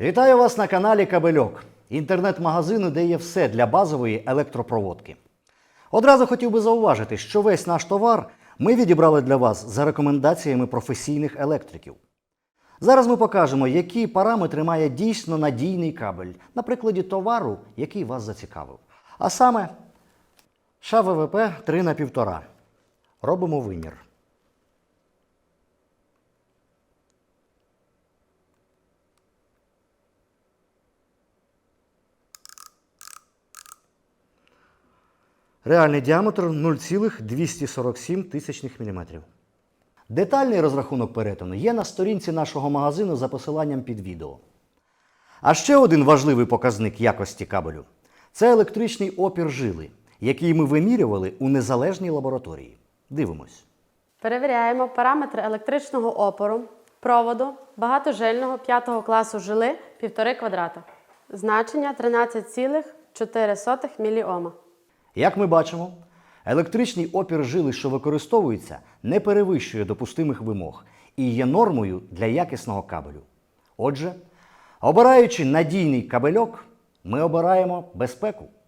Вітаю вас на каналі Кабельок, інтернет-магазину, де є все для базової електропроводки. Одразу хотів би зауважити, що весь наш товар ми відібрали для вас за рекомендаціями професійних електриків. Зараз ми покажемо, які параметри має дійсно надійний кабель на прикладі товару, який вас зацікавив. А саме ШАВВП 3 на 1,5. Робимо вимір. Реальний діаметр 0,247 тисячних міліметрів. Детальний розрахунок перетину є на сторінці нашого магазину за посиланням під відео. А ще один важливий показник якості кабелю це електричний опір жили, який ми вимірювали у незалежній лабораторії. Дивимось. Перевіряємо параметри електричного опору, проводу багатожильного 5 класу жили 1,5 квадрата. Значення 13,4 міліома. Як ми бачимо, електричний опір жили, що використовується, не перевищує допустимих вимог і є нормою для якісного кабелю. Отже, обираючи надійний кабельок, ми обираємо безпеку.